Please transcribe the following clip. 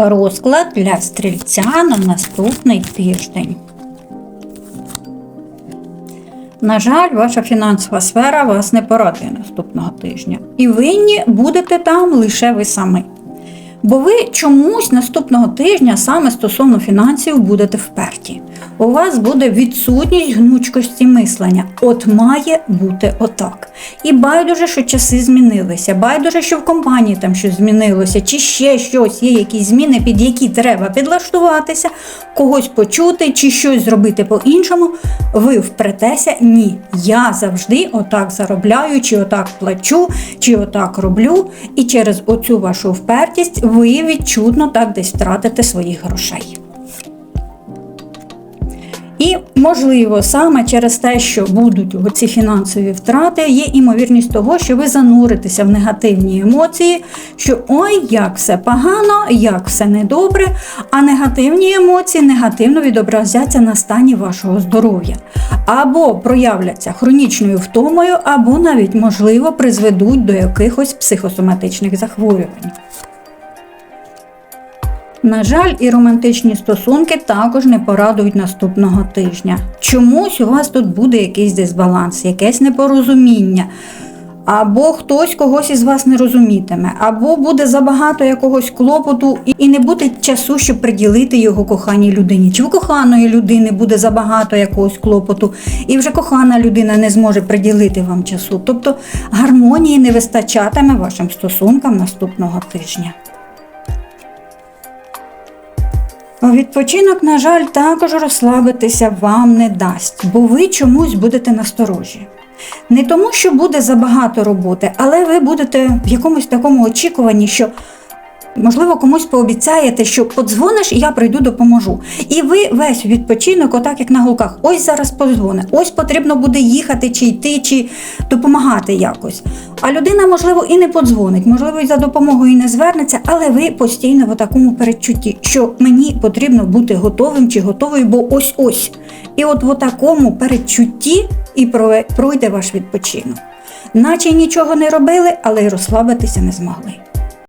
Розклад для стрільця на наступний тиждень. На жаль, ваша фінансова сфера вас не порадує наступного тижня. І винні будете там лише ви самі. Бо ви чомусь наступного тижня саме стосовно фінансів будете вперті. У вас буде відсутність гнучкості мислення. От має бути отак. І байдуже, що часи змінилися, байдуже, що в компанії там щось змінилося, чи ще щось є якісь зміни, під які треба підлаштуватися, когось почути, чи щось зробити по-іншому. Ви впретеся, ні. Я завжди отак заробляю, чи отак плачу, чи отак роблю. І через оцю вашу впертість ви відчутно так десь втратите своїх грошей. І, можливо, саме через те, що будуть ці фінансові втрати, є імовірність того, що ви зануритеся в негативні емоції, що ой, як все погано, як все недобре, а негативні емоції негативно відобразяться на стані вашого здоров'я, або проявляться хронічною втомою, або навіть, можливо, призведуть до якихось психосоматичних захворювань. На жаль, і романтичні стосунки також не порадують наступного тижня. Чомусь у вас тут буде якийсь дисбаланс, якесь непорозуміння. Або хтось когось із вас не розумітиме, або буде забагато якогось клопоту і- не буде часу, щоб приділити його коханій людині. Чи в коханої людини буде забагато якогось клопоту, і вже кохана людина не зможе приділити вам часу. Тобто гармонії не вистачатиме вашим стосункам наступного тижня. Відпочинок, на жаль, також розслабитися вам не дасть, бо ви чомусь будете насторожі. Не тому, що буде забагато роботи, але ви будете в якомусь такому очікуванні, що можливо комусь пообіцяєте, що подзвониш, і я прийду допоможу. І ви весь відпочинок, отак як на гулках, ось зараз подзвони, ось потрібно буде їхати, чи йти, чи допомагати якось. А людина, можливо, і не подзвонить, можливо, і за допомогою і не звернеться, але ви постійно в такому передчутті, що мені потрібно бути готовим чи готовою, бо ось ось. І от в такому передчутті і пройде ваш відпочинок. Наче нічого не робили, але й розслабитися не змогли.